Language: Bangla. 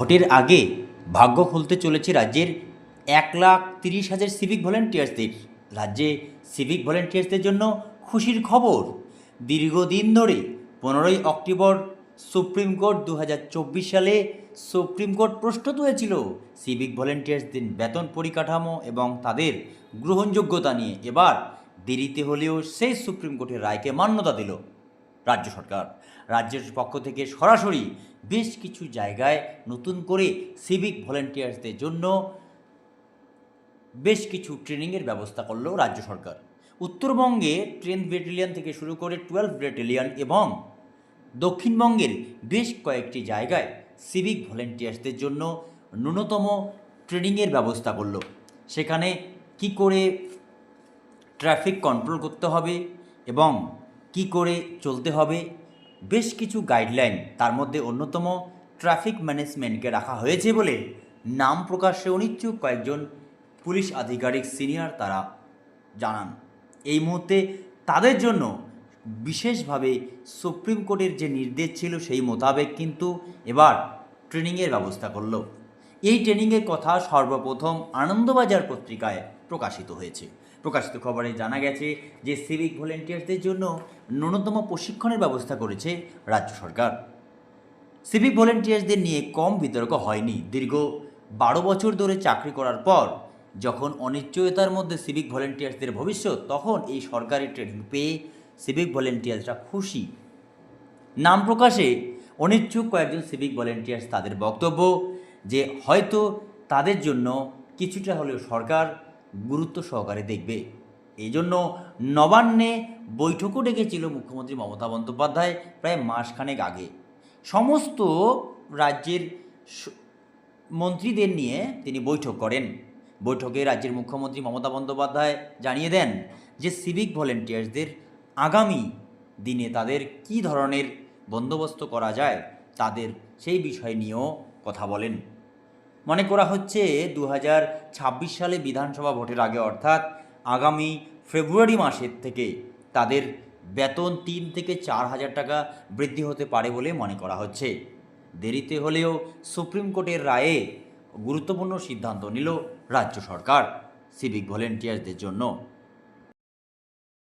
ভোটের আগে ভাগ্য খুলতে চলেছে রাজ্যের এক লাখ তিরিশ হাজার সিভিক ভলেন্টিয়ার্সদের রাজ্যে সিভিক ভলেন্টিয়ার্সদের জন্য খুশির খবর। দীর্ঘদিন ধরে পনেরোই অক্টোবর সুপ্রিম কোর্ট দু হাজার চব্বিশ সালে সুপ্রিম কোর্ট প্রশ্ন তুলেছিল সিভিক ভলেন্টিয়ার্সদের বেতন পরিকাঠামো এবং তাদের গ্রহণযোগ্যতা নিয়ে। এবার দেরিতে হলেও সেই সুপ্রিম কোর্টের রায়কে মান্যতা দিল। রাজ্য সরকার। রাজ্যের পক্ষ থেকে সরাসরি বেশ কিছু জায়গায় নতুন করে সিভিক ভলেন্টিয়ার্সদের জন্য বেশ কিছু ট্রেনিংয়ের ব্যবস্থা করল রাজ্য সরকার। উত্তরবঙ্গে ট্রেন ব্যাটালিয়ন থেকে শুরু করে টুয়েলভ ব্যাটালিয়ন এবং দক্ষিণবঙ্গের বেশ কয়েকটি জায়গায় সিভিক ভলেন্টিয়ার্সদের জন্য ন্যূনতম ট্রেনিংয়ের ব্যবস্থা করল। সেখানে কি করে ট্রাফিক কন্ট্রোল করতে হবে এবং কি করে চলতে হবে? বেশ কিছু গাইডলাইন তার মধ্যে অন্যতম ট্রাফিক ম্যানেজমেন্টকে রাখা হয়েছে বলে নাম প্রকাশে অনিচ্ছুক কয়েকজন পুলিশ আধিকারিক সিনিয়র তারা জানান। এই মুহূর্তে তাদের জন্য বিশেষভাবে সুপ্রিম কোর্টের যে নির্দেশ ছিল সেই মোতাবেক কিন্তু এবার ট্রেনিংয়ের ব্যবস্থা করল। এই ট্রেনিংয়ের কথা সর্বপ্রথম আনন্দবাজার পত্রিকায় প্রকাশিত হয়েছে। প্রকাশিত খবরে জানা গেছে যে সিভিক ভলেন্টিয়ার্সদের জন্য ন্যূনতম প্রশিক্ষণের ব্যবস্থা করেছে রাজ্য সরকার। সিভিক ভলেন্টিয়ার্সদের নিয়ে কম বিতর্ক হয়নি। দীর্ঘ বারো বছর ধরে চাকরি করার পর যখন অনিশ্চয়তার মধ্যে সিভিক ভলেন্টিয়ার্সদের ভবিষ্যৎ, তখন এই সরকারি ট্রেনিং পেয়ে সিভিক ভলেন্টিয়ার্সরা খুশি। নাম প্রকাশে অনিচ্ছুক কয়েকজন সিভিক ভলেন্টিয়ার্স তাদের বক্তব্য যে হয়তো তাদের জন্য কিছুটা হলেও সরকার গুরুত্ব সহকারে দেখবে। এই জন্য নবান্নে বৈঠকও ডেকেছিল মুখ্যমন্ত্রী মমতা বন্দ্যোপাধ্যায় প্রায় মাসখানেক আগে। সমস্ত রাজ্যের মন্ত্রীদের নিয়ে তিনি বৈঠক করেন। বৈঠকে রাজ্যের মুখ্যমন্ত্রী মমতা বন্দ্যোপাধ্যায় জানিয়ে দেন যে সিভিক ভলেন্টিয়ার্সদের আগামী দিনে তাদের কী ধরনের বন্দোবস্ত করা যায়, তাদের সেই বিষয় নিয়েও কথা বলেন। মনে করা হচ্ছে দু হাজার ছাব্বিশ সালে বিধানসভা ভোটের আগে, অর্থাৎ আগামী ফেব্রুয়ারি মাসের থেকে তাদের বেতন তিন থেকে চার হাজার টাকা বৃদ্ধি হতে পারে বলে মনে করা হচ্ছে। দেরিতে হলেও সুপ্রিম কোর্টের রায়ে গুরুত্বপূর্ণ সিদ্ধান্ত নিল রাজ্য সরকার, সিভিক ভলেন্টিয়ারদের জন্য।